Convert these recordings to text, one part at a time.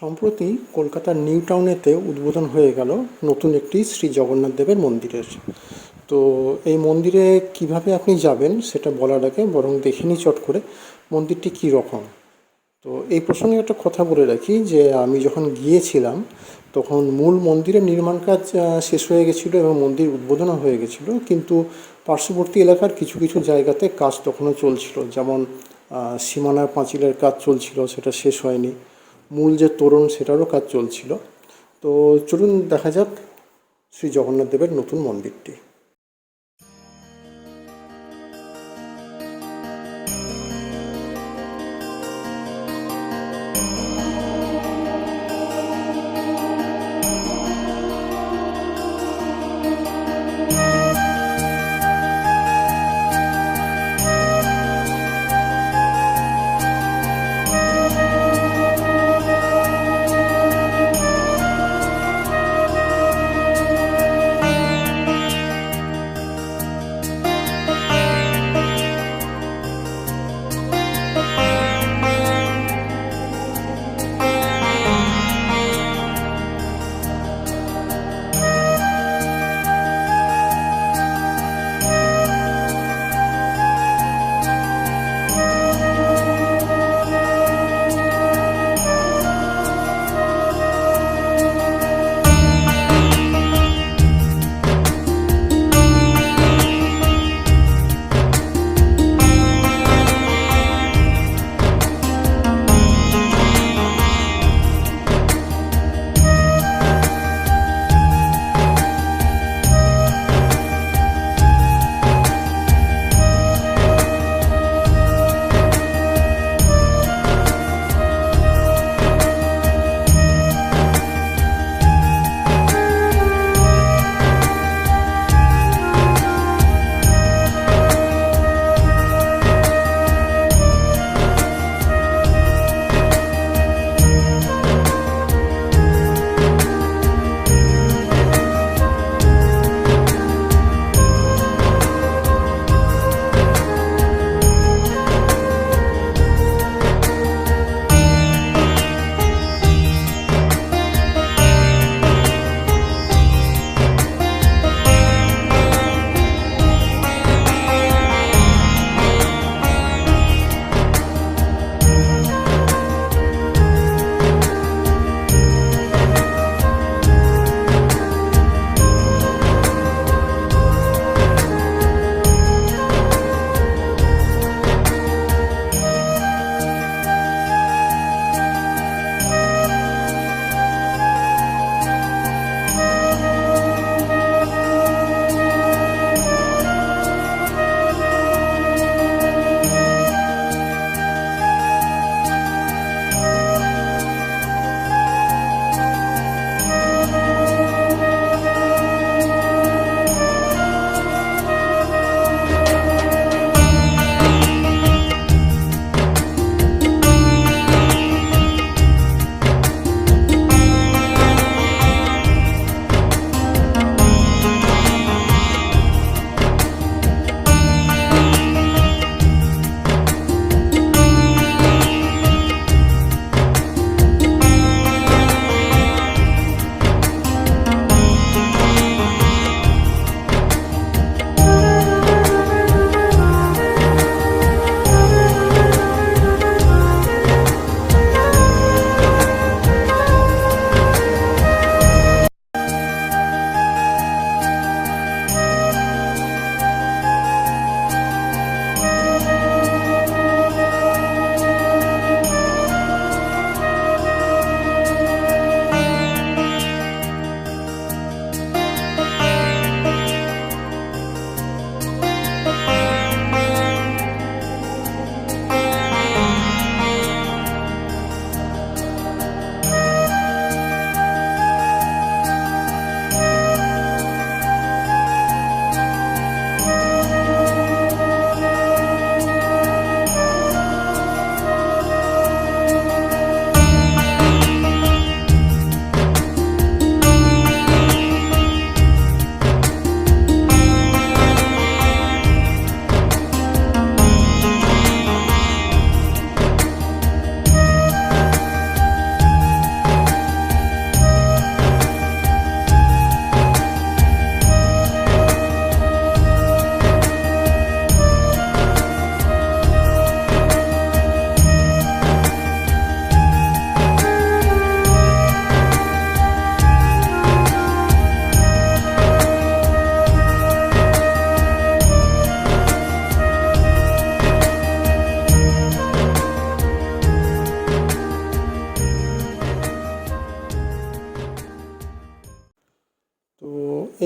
সম্প্রতি কলকাতার নিউ টাউনেতে উদ্বোধন হয়ে গেল নতুন একটি শ্রী জগন্নাথ দেবের মন্দিরের। তো এই মন্দিরে কীভাবে আপনি যাবেন সেটা বলার আগে বরং দেখে নিই চট করে মন্দিরটি কী রকম। তো এই প্রসঙ্গে একটা কথা বলে রাখি যে আমি যখন গিয়েছিলাম তখন মূল মন্দিরের নির্মাণ কাজ শেষ হয়ে গেছিল এবং মন্দির উদ্বোধনও হয়ে গেছিল। কিন্তু পার্শ্ববর্তী এলাকার কিছু কিছু জায়গাতে কাজ তখনও চলছিল। যেমন সীমানার পাঁচিলের কাজ চলছিল, সেটা শেষ হয়নি। মূল যে তোরণ সেটারও কাজ চলছিল। তো চলুন দেখা যাক শ্রী জগন্নাথ দেবের নতুন মন্দিরটি।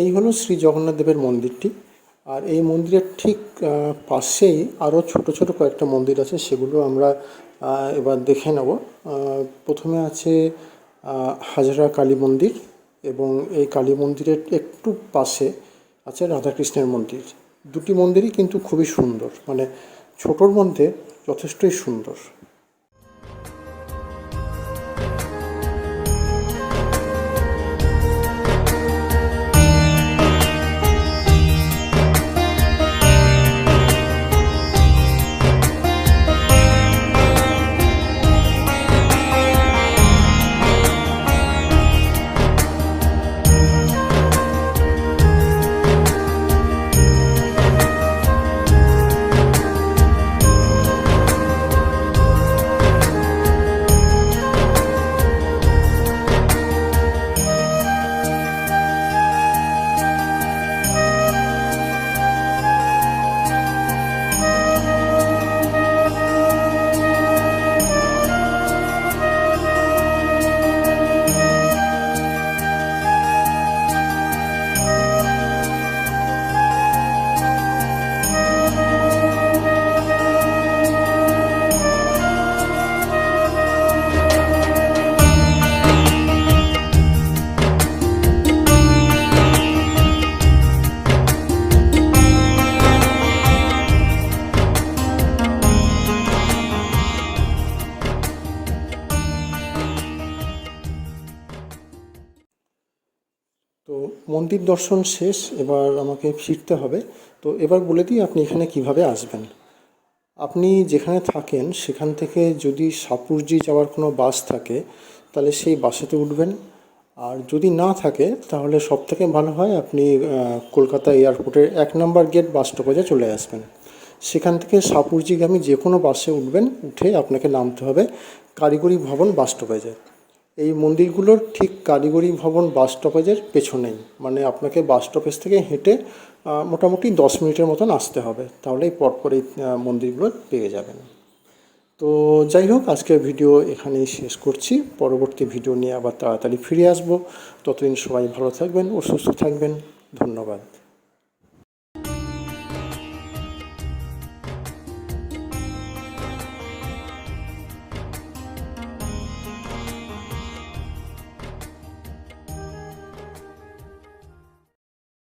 এই হলো শ্রী জগন্নাথ দেবের মন্দিরটি। আর এই মন্দিরের ঠিক পাশেই আরও ছোট ছোট কয়েকটা মন্দির আছে, সেগুলো আমরা এবার দেখে নেব। প্রথমে আছে হাজরা কালী মন্দির এবং এই কালী মন্দিরের একটু পাশে আছে রাধাকৃষ্ণের মন্দির। দুটি মন্দিরই কিন্তু খুবই সুন্দর মানে ছোটোর মধ্যে যথেষ্টই সুন্দর। তো মন্দির দর্শন শেষ, এবার আমাকে ফিরতে হবে। তো এবার বলে দিই আপনি এখানে কীভাবে আসবেন। আপনি যেখানে থাকেন, সেখান থেকে যদি সাপুরজি যাওয়ার কোনো বাস থাকে, তাহলে সেই বাসেতে উঠবেন। আর যদি না থাকে, তাহলে সব থেকে ভালো হয় আপনি কলকাতা এয়ারপোর্টের এক নম্বর গেট বাস স্টপেজে চলে আসবেন। সেখান থেকে সাপুরজিগামী যে কোনো বাসে উঠবেন, উঠে আপনাকে নামতে হবে কারিগরি ভবন বাস স্টপেজে। এই মন্দিরগুলোর ঠিক কারিগরি ভবন বাস স্টপেজের পেছনেই। মানে আপনাকে বাস স্টপেজ থেকে হেঁটে মোটামুটি দশ মিনিটের মতন আসতে হবে। তাহলেই পরপর এই মন্দিরগুলো পেয়ে যাবেন। তো যাই হোক, আজকের ভিডিও এখানেই শেষ করছি। পরবর্তী ভিডিও নিয়ে আবার তাড়াতাড়ি ফিরে আসব। ততদিন সবাই ভালো থাকবেন ও সুস্থ থাকবেন। ধন্যবাদ।